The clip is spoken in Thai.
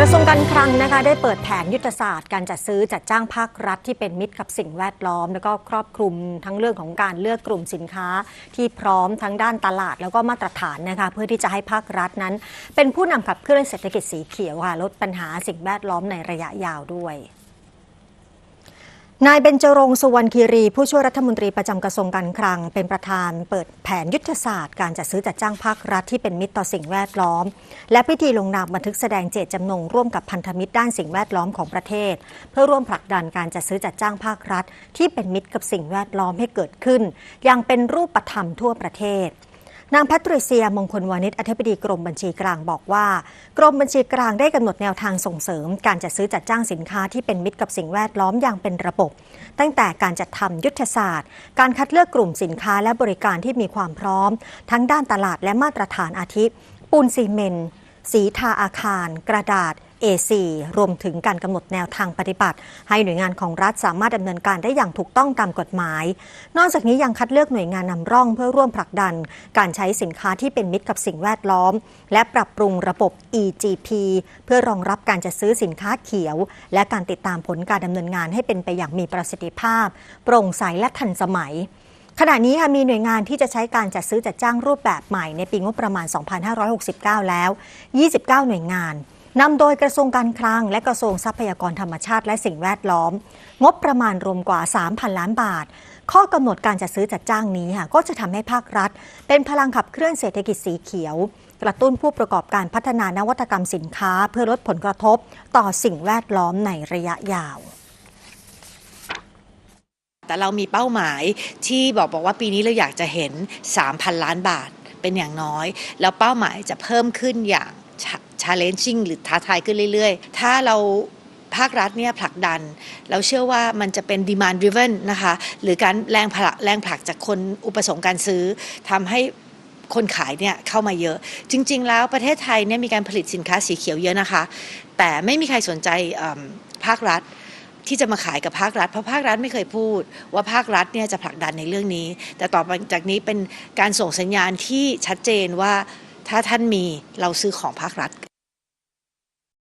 กระทรวงการคลังนะคะได้เปิดแผนยุทธศาสตร์การจัดซื้อจัดจ้างภาครัฐที่เป็นมิตรกับสิ่งแวดล้อม แล้วก็ครอบคลุมทั้งเรื่องของการเลือกกลุ่มสินค้า ที่พร้อมทั้งด้านตลาดแล้วก็มาตรฐานนะคะเพื่อที่จะให้ภาครัฐนั้น เป็นผู้นำขับเคลื่อนเศรษฐกิจสีเขียวค่ะลดปัญหาสิ่งแวดล้อมในระยะยาวด้วย นายเบญจรงค์สุวรรณคีรี ผู้ช่วยรัฐมนตรีประจำกระทรวงการคลัง เป็นประธานเปิดแผนยุทธศาสตร์การจัดซื้อจัดจ้างภาครัฐที่เป็นมิตรต่อสิ่งแวดล้อม และพิธีลงนามบันทึกแสดงเจตจำนงร่วมกับพันธมิตรด้านสิ่งแวดล้อมของประเทศ เพื่อร่วมผลักดันการจัดซื้อจัดจ้างภาครัฐ ที่เป็นมิตรกับสิ่งแวดล้อมให้เกิดขึ้นอย่างเป็นรูปธรรมทั่วประเทศ นางแพทริเซียมงคลวานิชอธิบดีกรมบัญชีกลางบอกว่า กรมบัญชีกลางได้กำหนดแนวทางส่งเสริม การจัดซื้อจัดจ้างสินค้าที่เป็นมิตรกับสิ่งแวดล้อมอย่างเป็นระบบ ตั้งแต่การจัดทำยุทธศาสตร์ การคัดเลือกกลุ่มสินค้าและบริการที่มีความพร้อม ทั้งด้านตลาดและมาตรฐานอาทิปูนซีเมนต์สีทาอาคาร กระดาษ A4 รวมถึงการกำหนดแนวทางปฏิบัติ ให้หน่วยงานของรัฐสามารถดำเนินการได้อย่างถูกต้องตามกฎหมาย นอกจากนี้ยังคัดเลือกหน่วยงานนำร่องเพื่อร่วมผลักดัน การใช้สินค้าที่เป็นมิตรกับสิ่งแวดล้อม และปรับปรุงระบบ EGP เพื่อรองรับการจัดซื้อสินค้าเขียว และการติดตามผลการดำเนินงานให้เป็นไปอย่างมีประสิทธิภาพ โปร่งใสและทันสมัยขณะนี้ค่ะมีหน่วยงานที่จะใช้การจัดซื้อจัดจ้างรูปแบบใหม่ในปีงบประมาณ 2569 แล้ว 29 หน่วยงาน นำโดยกระทรวงการคลัง และกระทรวงทรัพยากรธรรมชาติและสิ่งแวดล้อม งบประมาณรวมกว่า 3,000 ล้านบาท ข้อกำหนดการจัดซื้อจัดจ้างนี้ค่ะก็จะทำให้ภาครัฐ เป็นพลังขับเคลื่อนเศรษฐกิจสีเขียว กระตุ้นผู้ประกอบการพัฒนานวัตกรรมสินค้า เพื่อลดผลกระทบต่อสิ่งแวดล้อมในระยะยาวแต่เรามีเป้าหมายที่บอกบอกว่าปีนี้เราอยากจะเห็น 3,000 ล้านบาทเป็นอย่างน้อย แล้วเป้าหมายจะเพิ่มขึ้นอย่าง challenging หรือท้าทายขึ้นเรื่อยๆ ถ้าเราภาครัฐเนี่ยผลักดัน เราเชื่อว่ามันจะเป็น demand driven นะคะหรือการแรงผลักแรงผลักจากคนอุปสงค์การซื้อทำให้คนขายเนี่ยเข้ามาเยอะ จริง ๆ แล้วประเทศไทยเนี่ยมีการผลิตสินค้าสีเขียวเยอะนะคะ แต่ไม่มีใครสนใจภาครัฐที่จะมาขายกับภาครัฐ เพราะภาครัฐไม่เคยพูด ว่าภาครัฐเนี่ยจะผลักดันในเรื่องนี้ แต่ต่อไปจากนี้เป็นการส่งสัญญาณที่ชัดเจนว่าถ้าท่านมีเราซื้อของภาครัฐ